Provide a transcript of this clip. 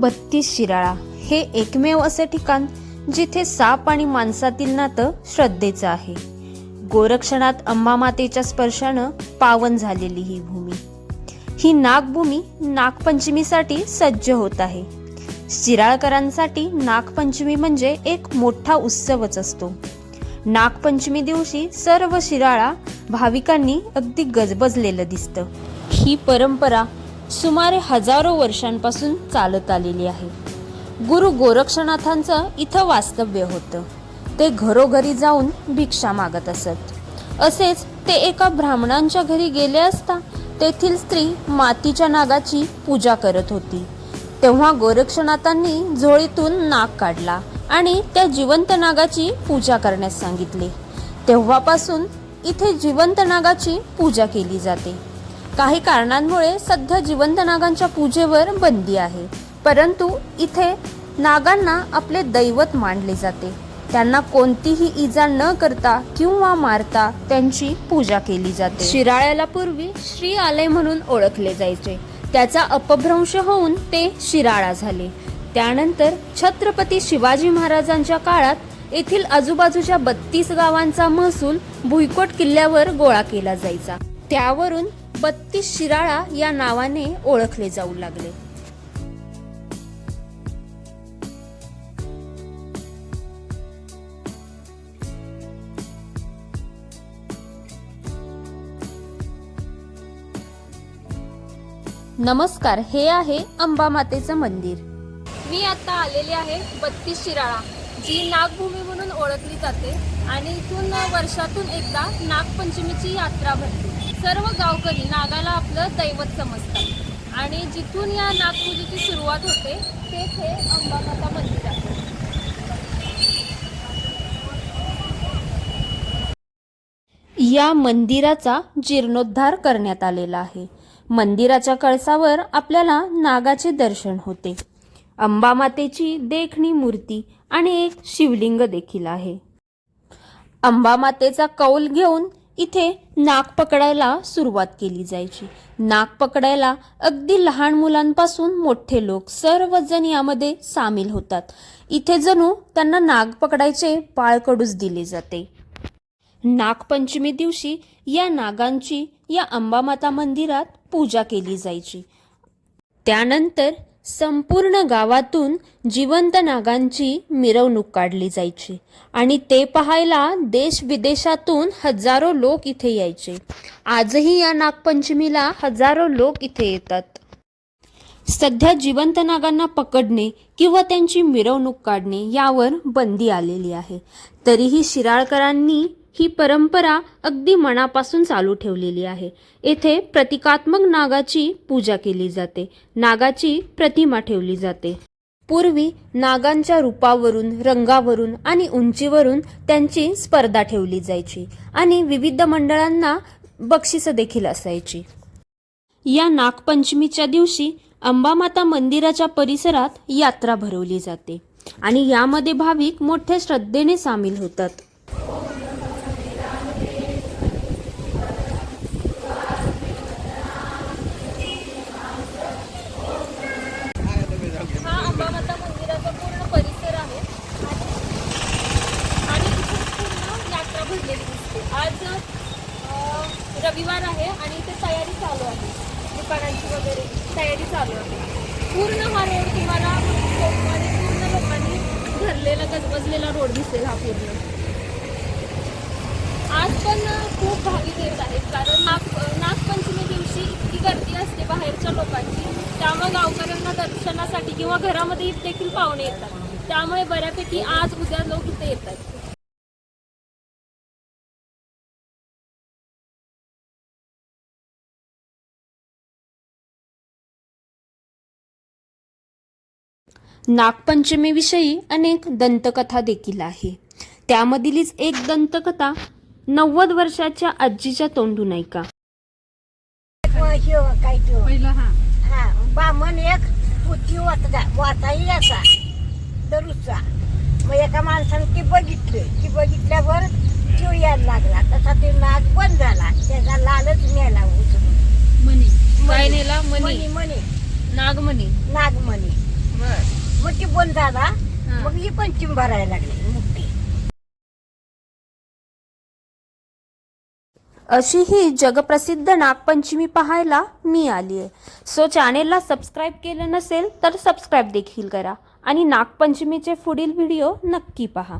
बत्तीस शिराळा हे एकमेव असे ठिकाण जिथे साप आणि माणसातील नातं श्रद्धेचं आहे. गोरक्षणात अंबामातेच्या स्पर्शानं पावन झालेली ही भूमी. ही नागभूमी नागपंचमीसाठी सज्ज होत आहे. शिराळकरांसाठी नागपंचमी म्हणजे एक मोठा उत्सवच असतो. नागपंचमी दिवशी सर्व शिराळा भाविकांनी अगदी गजबजलेलं दिसतं. ही परंपरा सुमारे हजारो वर्षांपासून चालत आलेली आहे. गुरु गोरक्षनाथांचं इथं वास्तव्य होतं. ते घरोघरी जाऊन भिक्षा मागत असत. असेच ते एका ब्राह्मणांच्या घरी गेले असता तेथील स्त्री मातीच्या नागाची पूजा करत होती. तेव्हा गोरक्षनाथांनी झोळीतून नाग काढला आणि त्या जिवंत नागाची पूजा करण्यास सांगितले. तेव्हापासून इथे जिवंत नागाची पूजा केली जाते. काही कारणांमुळे सध्या जिवंत नागांच्या पूजेवर बंदी आहे. परंतु इथे नागांना आपले दैवत मानले जाते. त्यांना कोणतीही इजा न करता किंवा मारता त्यांची पूजा केली जाते. शिराळ्याला पूर्वी श्री आलय म्हणून ओळखले जायचे. त्याचा अपभ्रंश होऊन ते शिराळा झाले. त्यानंतर छत्रपती शिवाजी महाराजांच्या काळात येथील आजूबाजूच्या बत्तीस गावांचा महसूल भुईकोट किल्ल्यावर गोळा केला जायचा. त्यावरून बत्तीस शिराळा या नावाने ओळखले जाऊ लागले. नमस्कार हे आहे अंबामातेचं मंदिर. मी आता आलेली आहे बत्तीस शिराळा जी नागभूमी म्हणून ओळखली जाते आणि इथून वर्षातून एकदा नागपंचमीची यात्रा भरते. सर्व गावकरी नागाला आपलं दैवत समजतात. आणि जिथून या नागपूजेची सुरुवात होते तेच हे अंबामाता मंदिर आहे. या मंदिराचा जीर्णोद्धार करण्यात आलेला आहे. मंदिराच्या कळसावर आपल्याला नागाचे दर्शन होते. अंबामातेची देखणी मूर्ती आणि एक शिवलिंग देखील आहे. अंबामातेचा कौल घेऊन इथे नाग पकडायला सुरुवात केली जायची. नाग पकडायला अगदी लहान मुलांपासून मोठे लोक सर्वजण यामध्ये सामील होतात. इथे जणू त्यांना नाग पकडायचे पाळकडूच दिले जाते. नागपंचमी दिवशी या नागांची या अंबामाता मंदिरात पूजा केली जायची. त्यानंतर संपूर्ण गावातून जिवंत नागांची मिरवणूक काढली जायची. आणि ते पाहायला देश विदेशातून हजारो लोक इथे यायचे. आजही या नागपंचमीला हजारो लोक इथे येतात. सध्या जिवंत नागांना पकडणे किंवा त्यांची मिरवणूक काढणे यावर बंदी आलेली आहे. तरीही शिराळकरांनी ही परंपरा अगदी मनापासून चालू ठेवलेली आहे. येथे प्रतिकात्मक नागाची पूजा केली जाते. नागाची प्रतिमा ठेवली जाते. पूर्वी नागांच्या रूपावरून रंगावरून आणि उंचीवरून त्यांची स्पर्धा ठेवली जायची आणि विविध मंडळांना बक्षिसं देखील असायची. या नागपंचमीच्या दिवशी अंबामाता मंदिराच्या परिसरात यात्रा भरवली जाते आणि यामध्ये भाविक मोठ्या श्रद्धेने सामील होतात हा अंबामाता मंदिराचा पूर्ण परिसर आहे आणि इथून पूर्ण यात्रा भरलेली दिसते आज अं, रविवार आहे आणि इथे तयारी चालू आहे. दुकानांची वगैरे तयारी चालू आहे. पूर्ण हा रोड तुम्हाला पूर्ण लोकांनी भरलेला गजबजलेला रोड दिसेल हा पूर्ण. आज पण खूप भाविक येत आहेत कारण नाग नागपंचमी दिवशी इतकी गर्दी असते बाहेरच्या लोकांची. त्यामुळे गावकऱ्यांना दर्शनासाठी किंवा घरामध्ये देखील पाहुणे येतात. त्यामुळे बऱ्यापैकी आज उद्या लोक इथे येतात. नागपंचमीविषयी अनेक दंतकथा देखील आहे. त्यामधीलच एक दंतकथा नव्वद वर्षाच्या आजीच्या तोंडून ऐका. शिव काय तो हा बामण एक पुती वाचगा वाचाही याचा दरुचा. मग एका माणसानं ती बघितलं ती बघितल्यावर शिव यायला लागला. तसा ते नाग बंद झाला त्याचा लालच नेला उचलून. मनी. मणी. काय नेला? मनी. मणी मणी नागमणी नागमणी ती बंद झाला मग ही पंचमी भरायला लागली अशी ही जगप्रसिद्ध नागपंचमी पाहायला मी आली आहे. सो चॅनेलला सबस्क्राईब केलं नसेल तर सबस्क्राईब देखील करा. आणि नागपंचमीचे पुढील व्हिडिओ नक्की पहा.